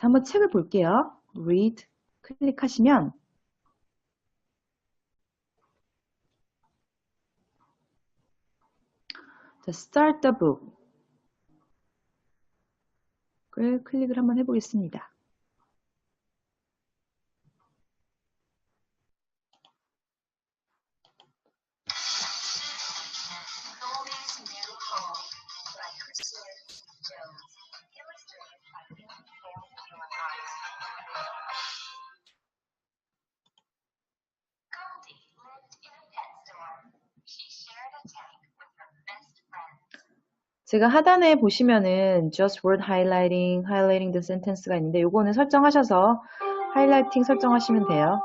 자, 한번 책을 볼게요. read 클릭하시면 자, start the book 을 클릭을 한번 해보겠습니다. 제가 하단에 보시면은 just word highlighting, highlighting the sentence가 있는데 요거는 설정하셔서 하이라이팅 설정하시면 돼요.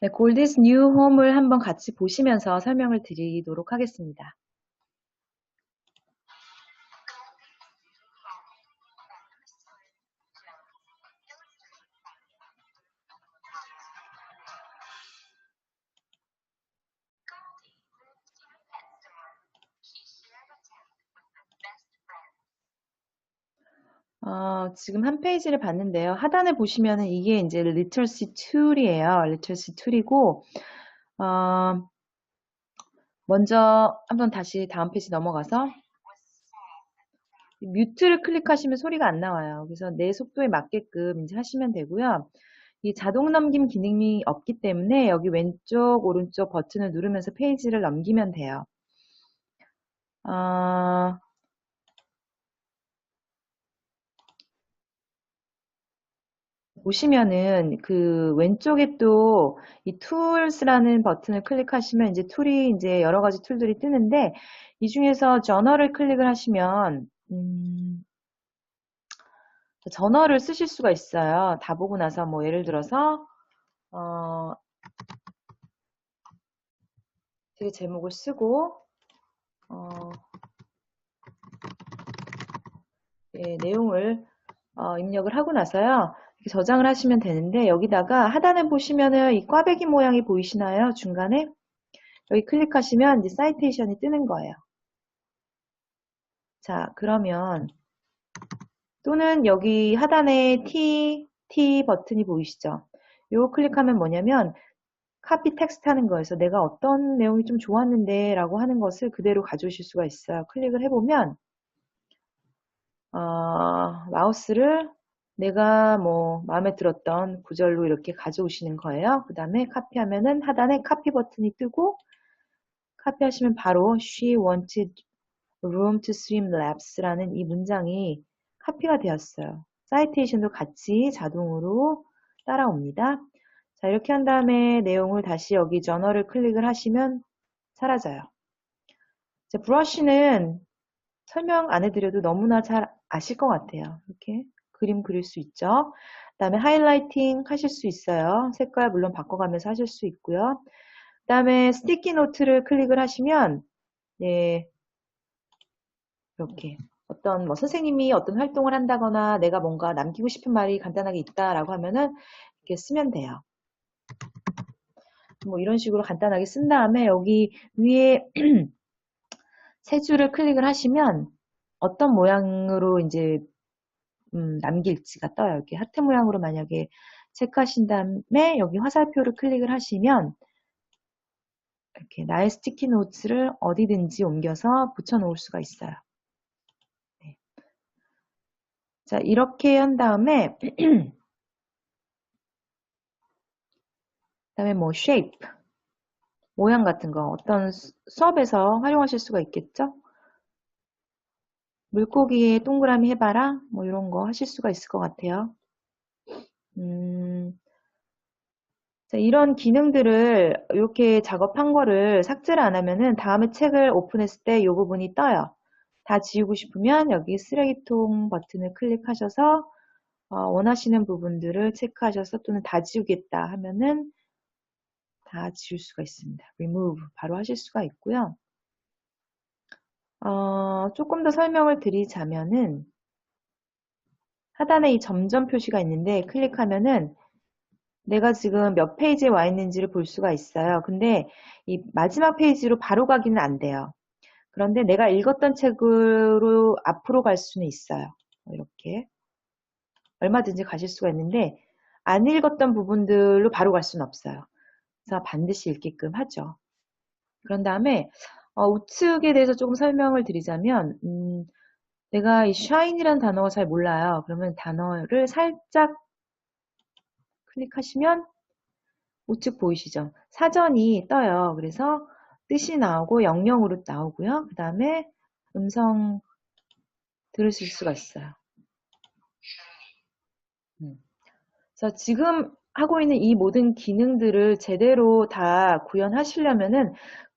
네, 골디스 뉴 홈을 한번 같이 보시면서 설명을 드리도록 하겠습니다. 어, 지금 한 페이지를 봤는데요. 하단에 보시면은 이게 이제 literacy tool이에요. literacy tool이고, 어, 먼저 한번 다시 다음 페이지 넘어가서 뮤트를 클릭하시면 소리가 안 나와요. 그래서 내 속도에 맞게끔 이제 하시면 되고요. 이 자동 넘김 기능이 없기 때문에 여기 왼쪽, 오른쪽 버튼을 누르면서 페이지를 넘기면 돼요. 어, 보시면은 그 왼쪽에 또 이 툴스라는 버튼을 클릭하시면 이제 툴이 이제 여러 가지 툴들이 뜨는데 이 중에서 저널을 클릭을 하시면 음, 저널을 쓰실 수가 있어요. 다 보고 나서 뭐 예를 들어서 어, 되게 제목을 쓰고 어, 예, 내용을 어, 입력을 하고 나서요. 저장을 하시면 되는데 여기다가 하단에 보시면은 이 꽈배기 모양이 보이시나요? 중간에 여기 클릭하시면 이제 사이테이션이 뜨는 거예요. 자 그러면 또는 여기 하단에 T, T 버튼이 보이시죠? 이거 클릭하면 뭐냐면 카피 텍스트 하는 거에서 내가 어떤 내용이 좀 좋았는데 라고 하는 것을 그대로 가져오실 수가 있어요. 클릭을 해보면 어, 마우스를 내가 뭐 마음에 들었던 구절로 이렇게 가져오시는 거예요. 그 다음에 카피하면은 하단에 카피 버튼이 뜨고 카피하시면 바로 She wanted room to swim laps라는 이 문장이 카피가 되었어요. 사이테이션도 같이 자동으로 따라옵니다. 자 이렇게 한 다음에 내용을 다시 여기 저널을 클릭을 하시면 사라져요. 자, 브러쉬는 설명 안 해드려도 너무나 잘 아실 것 같아요. 이렇게 그림 그릴 수 있죠. 그 다음에 하이라이팅 하실 수 있어요. 색깔 물론 바꿔가면서 하실 수 있고요. 그 다음에 스티키 노트를 클릭을 하시면 네, 이렇게 어떤 뭐 선생님이 어떤 활동을 한다거나 내가 뭔가 남기고 싶은 말이 간단하게 있다라고 하면은 이렇게 쓰면 돼요. 뭐 이런 식으로 간단하게 쓴 다음에 여기 위에 세 줄을 클릭을 하시면 어떤 모양으로 이제 음, 남길지가 떠요. 이렇게 하트 모양으로 만약에 체크하신 다음에 여기 화살표를 클릭을 하시면 이렇게 나의 스티키 노트를 어디든지 옮겨서 붙여 놓을 수가 있어요. 네. 자, 이렇게 한 다음에 그다음에 뭐 shape 모양 같은 거 어떤 수업에서 활용하실 수가 있겠죠? 물고기에 동그라미 해봐라 뭐 이런 거 하실 수가 있을 것 같아요. 음, 자, 이런 기능들을 이렇게 작업한 거를 삭제를 안 하면은 다음에 책을 오픈했을 때 이 부분이 떠요. 다 지우고 싶으면 여기 쓰레기통 버튼을 클릭하셔서 어, 원하시는 부분들을 체크하셔서 또는 다 지우겠다 하면은 다 지울 수가 있습니다. remove 바로 하실 수가 있고요. 어, 조금 더 설명을 드리자면은 하단에 이 점점 표시가 있는데 클릭하면은 내가 지금 몇 페이지에 와 있는지를 볼 수가 있어요. 근데 이 마지막 페이지로 바로 가기는 안 돼요. 그런데 내가 읽었던 책으로 앞으로 갈 수는 있어요. 이렇게 얼마든지 가실 수가 있는데 안 읽었던 부분들로 바로 갈 수는 없어요. 그래서 반드시 읽게끔 하죠. 그런 다음에 어, 우측에 대해서 조금 설명을 드리자면 음, 내가 이 shine이라는 단어가 잘 몰라요. 그러면 단어를 살짝 클릭하시면 우측 보이시죠? 사전이 떠요. 그래서 뜻이 나오고 영영으로 나오고요. 그 다음에 음성 들으실 수가 있어요. 음. 그래서 지금 하고 있는 이 모든 기능들을 제대로 다 구현하시려면은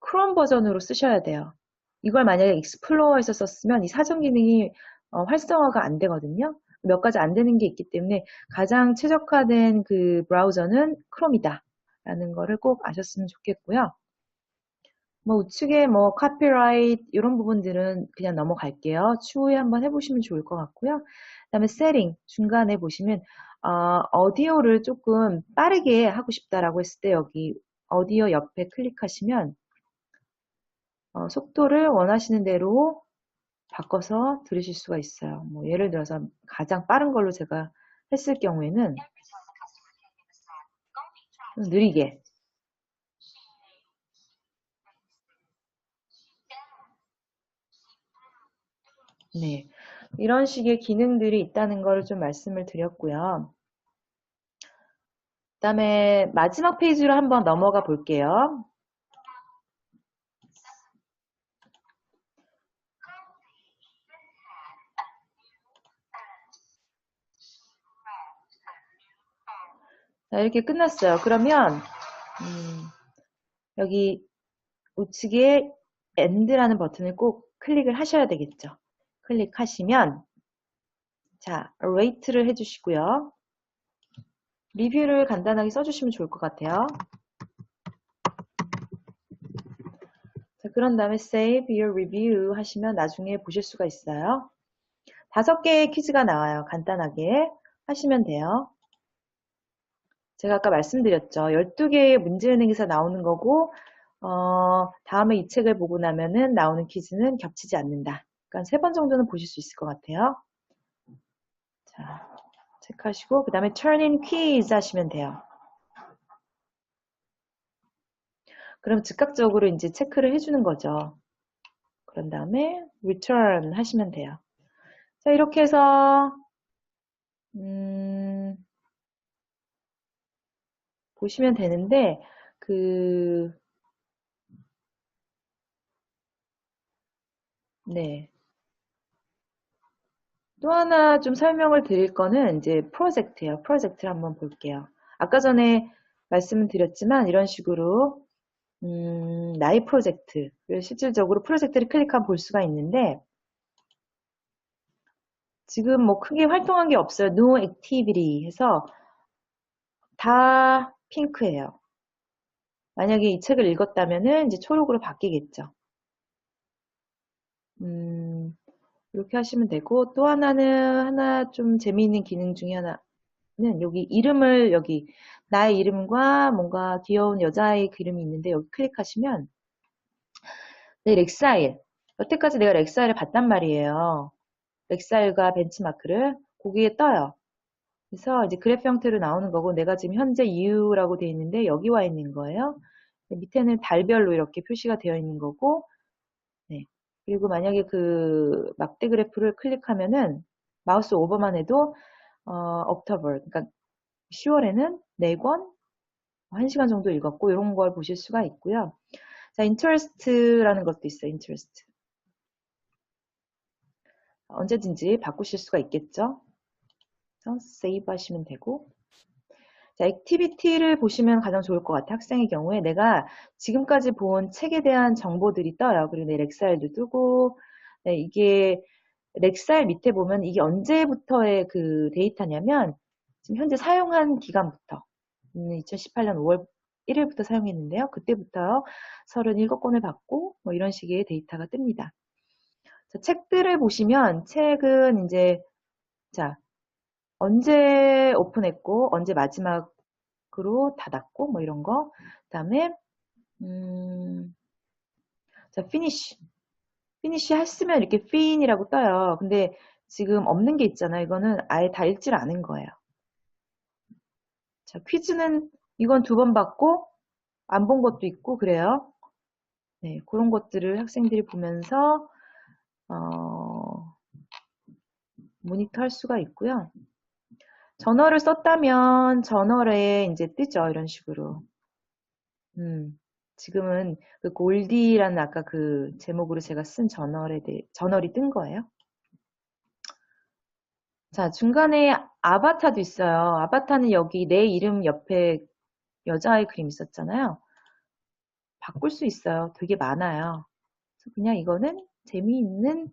크롬 버전으로 쓰셔야 돼요. 이걸 만약에 익스플로어에서 썼으면 이 사전 기능이 어, 활성화가 안 되거든요. 몇 가지 안 되는 게 있기 때문에 가장 최적화된 그 브라우저는 크롬이다. 라는 거를 꼭 아셨으면 좋겠고요. 뭐 우측에 뭐 카피라이트 이런 부분들은 그냥 넘어갈게요. 추후에 한번 해보시면 좋을 것 같고요. 그 다음에 세팅 중간에 보시면 어, 디오를 조금 빠르게 하고 싶다라고 했을 때 여기 어디오 옆에 클릭하시면 어, 속도를 원하시는 대로 바꿔서 들으실 수가 있어요. 뭐 예를 들어서 가장 빠른 걸로 제가 했을 경우에는 느리게 네, 이런 식의 기능들이 있다는 것을 좀 말씀을 드렸고요. 그 다음에 마지막 페이지로 한번 넘어가 볼게요. 자, 이렇게 끝났어요. 그러면 음, 여기 우측에 end라는 버튼을 꼭 클릭을 하셔야 되겠죠. 클릭하시면 자, rate를 해주시고요. 리뷰를 간단하게 써주시면 좋을 것 같아요. 자, 그런 다음에 save your review 하시면 나중에 보실 수가 있어요. 다섯 개의 퀴즈가 나와요. 간단하게 하시면 돼요. 제가 아까 말씀드렸죠. 12개의 문제은행에서 나오는 거고 어, 다음에 이 책을 보고 나면은 나오는 퀴즈는 겹치지 않는다. 그러니까 세 번 정도는 보실 수 있을 것 같아요. 자, 체크하시고 그 다음에 turn in quiz 하시면 돼요. 그럼 즉각적으로 이제 체크를 해주는 거죠. 그런 다음에 return 하시면 돼요. 자, 이렇게 해서 음, 보시면 되는데 그 네. 또 하나 좀 설명을 드릴 거는 이제 프로젝트예요. 프로젝트를 한번 볼게요. 아까 전에 말씀을 드렸지만 이런 식으로 음, 나의 프로젝트를 실질적으로 프로젝트를 클릭하면 볼 수가 있는데 지금 뭐 크게 활동한 게 없어요. No activity 해서 다 핑크예요. 만약에 이 책을 읽었다면은 이제 초록으로 바뀌겠죠. 음, 이렇게 하시면 되고 또 하나는 하나 좀 재미있는 기능 중에 하나는 여기 이름을 여기 나의 이름과 뭔가 귀여운 여자의 이름이 있는데 여기 클릭하시면 내 렉사일 여태까지 내가 렉사일을 봤단 말이에요. 렉사일과 벤치마크를 거기에 떠요. 그래서 이제 그래프 형태로 나오는 거고 내가 지금 현재 이유라고 되어 있는데 여기 와 있는 거예요. 밑에는 달별로 이렇게 표시가 되어 있는 거고 네. 그리고 만약에 그 막대 그래프를 클릭하면은 마우스 오버만 해도 어, 옥터벌 그러니까 10월에는 4권 1시간 정도 읽었고 이런 걸 보실 수가 있고요. 자, interest라는 것도 있어요. interest. 언제든지 바꾸실 수가 있겠죠. 세이브 하시면 되고 자, 액티비티를 보시면 가장 좋을 것 같아요. 학생의 경우에 내가 지금까지 본 책에 대한 정보들이 떠요. 그리고 내 렉사일도 뜨고 네, 이게 렉사일 밑에 보면 이게 언제부터의 그 데이터냐면 지금 현재 사용한 기간부터 2018년 5월 1일부터 사용했는데요. 그때부터 37권을 받고 뭐 이런 식의 데이터가 뜹니다. 자, 책들을 보시면 책은 이제 자 언제 오픈했고 언제 마지막 체크로 닫았고 뭐 이런 거. 그다음에 음, 자 피니쉬. 피니쉬 했으면 이렇게 fin이라고 떠요. 근데 지금 없는 게 있잖아요. 이거는 아예 다 읽질 않은 거예요. 자, 퀴즈는 이건 두 번 받고 안 본 것도 있고 그래요. 네, 그런 것들을 학생들이 보면서 어, 모니터 할 수가 있고요. 전어를 썼다면 전어에 이제 뜨죠. 이런 식으로. 음, 지금은 그 골디라는 아까 그 제목으로 제가 쓴 저널에 대해, 저널이 뜬 거예요. 자, 중간에 아바타도 있어요. 아바타는 여기 내 이름 옆에 여자의 그림 있었잖아요. 바꿀 수 있어요. 되게 많아요. 그냥 이거는 재미있는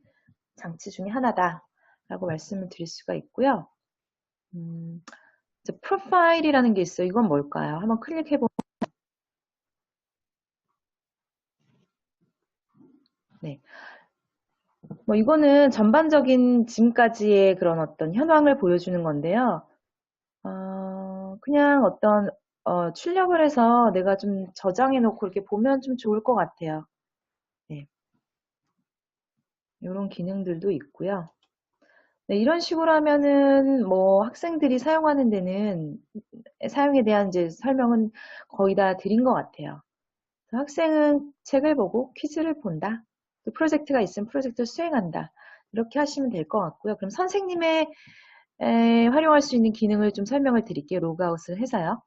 장치 중에 하나다. 라고 말씀을 드릴 수가 있고요. 음, 프로파일이라는 게 있어요. 이건 뭘까요? 한번 클릭해 보면 네. 뭐 이거는 전반적인 지금까지의 그런 어떤 현황을 보여주는 건데요. 어, 그냥 어떤 어, 출력을 해서 내가 좀 저장해 놓고 이렇게 보면 좀 좋을 것 같아요. 네. 이런 기능들도 있고요. 네, 이런 식으로 하면은 뭐 학생들이 사용하는 데는 사용에 대한 이제 설명은 거의 다 드린 것 같아요. 학생은 책을 보고 퀴즈를 본다. 또 프로젝트가 있으면 프로젝트를 수행한다. 이렇게 하시면 될 것 같고요. 그럼 선생님의 에, 활용할 수 있는 기능을 좀 설명을 드릴게요. 로그아웃을 해서요.